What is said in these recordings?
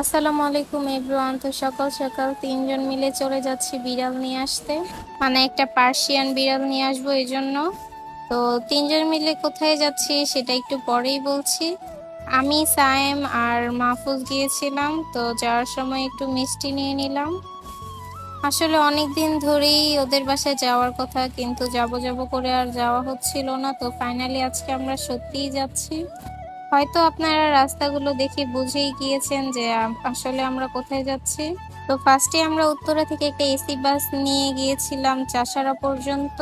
আসসালামু আলাইকুম এভরিওয়ান। তো সকাল সকাল তিনজন মিলে চলে যাচ্ছি বিড়াল নিয়ে আসতে। মানে একটা পার্সিয়ান বিড়াল নিয়ে আসব এই জন্য। তো তিনজন মিলে কোথায় যাচ্ছি সেটা একটু পরেই বলছি। আমি সায়েম আর মাহফুজ গিয়েছিলাম, তো যাওয়ার সময় একটু মিষ্টি নিয়ে নিলাম। আসলে অনেক দিন ধরেই ওদের বাসায় যাওয়ার কথা, কিন্তু যাব যাব করে আর যাওয়া হচ্ছিল না। তো ফাইনালি আজকে আমরা সত্যিই যাচ্ছি। হয়তো আপনারা রাস্তাগুলো দেখে বুঝেই গিয়েছেন যে আসলে আমরা কোথায় যাচ্ছি। তো ফার্স্টে আমরা উত্তরা থেকে একটা এসি বাস নিয়ে গিয়েছিলাম চাষারা পর্যন্ত।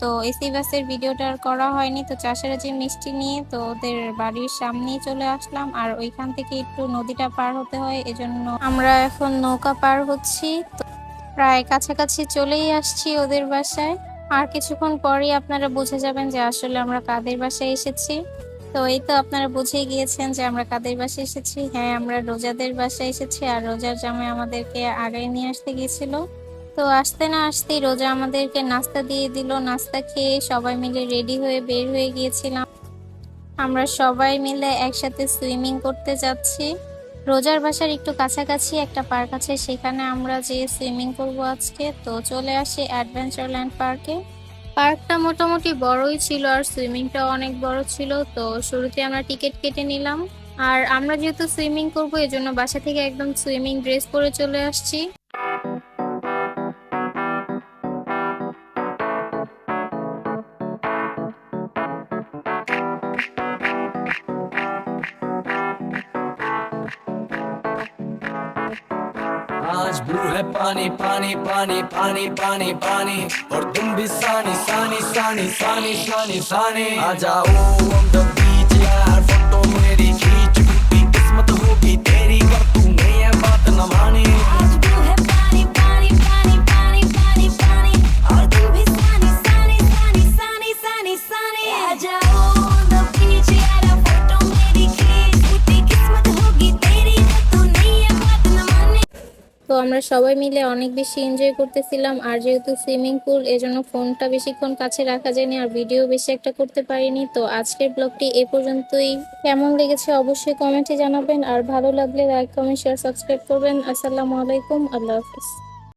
তো এসি বাসের ভিডিওটা আর করা হয়নি, তো চাষারা যে মিষ্টি নিয়ে, তো ওদের বাড়ির সামনেই চলে আসলাম। আর ওইখান থেকে একটু নদীটা পার হতে হয়, এজন্য আমরা এখন নৌকা পার হচ্ছি। প্রায় কাছাকাছি চলেই আসছি ওদের বাসায়। আর কিছুক্ষণ পরেই আপনারা বুঝে যাবেন যে আসলে আমরা কাদের বাসায় এসেছি। তো এই তো আপনারা বুঝেই গিয়েছেন যে আমরা কাদের বাসায় এসেছি। হ্যাঁ আমরা রোজাদের বাসায় এসেছি আর রোজার জামাই আমাদেরকে আগায় নিয়ে আসতে গিয়েছিল। তো আসতে না আসতেই রোজা আমাদেরকে নাস্তা দিয়ে দিল। নাস্তা খেয়ে সবাই মিলে রেডি হয়ে বের হয়ে গিয়েছিলাম। আমরা সবাই মিলে একসাথে সুইমিং করতে যাচ্ছি। রোজার বাসার একটু কাছাকাছি একটা পার্ক আছে, সেখানে আমরা যে সুইমিং করব আজকে। তো চলে আসি অ্যাডভেঞ্চারল্যান্ড পার্কে পার্কটা মোটামুটি বড়ই ছিল আর সুইমিংটাও অনেক বড় ছিল, তো শুরুতে আমরা টিকিট কেটে নিলাম। আর আমরা যেহেতু সুইমিং করব, এজন্য বাসা থেকে একদম সুইমিং ড্রেস পরে চলে আসছি। आज ब्लू है पानी पानी पानी पानी पानी पानी। और तुम भी सानी सानी सानी सानी सानी सानी। आ जाओ। আমরা সবাই মিলে অনেক বেশি এনজয় করতেছিলাম। আর যেহেতু সুইমিং পুল এজন্য ফোনটা বেশিক্ষণ কাছে রাখা যায়নি আর ভিডিও বেশি একটা করতে পারিনি। তো আজকের ব্লগটি এ পর্যন্তই। কেমন লেগেছে অবশ্যই কমেন্টে জানাবেন। আর ভালো লাগলে লাইক কমেন্ট শেয়ার সাবস্ক্রাইব করবেন। আসসালামু আলাইকুম। আল্লাহ হাফিজ।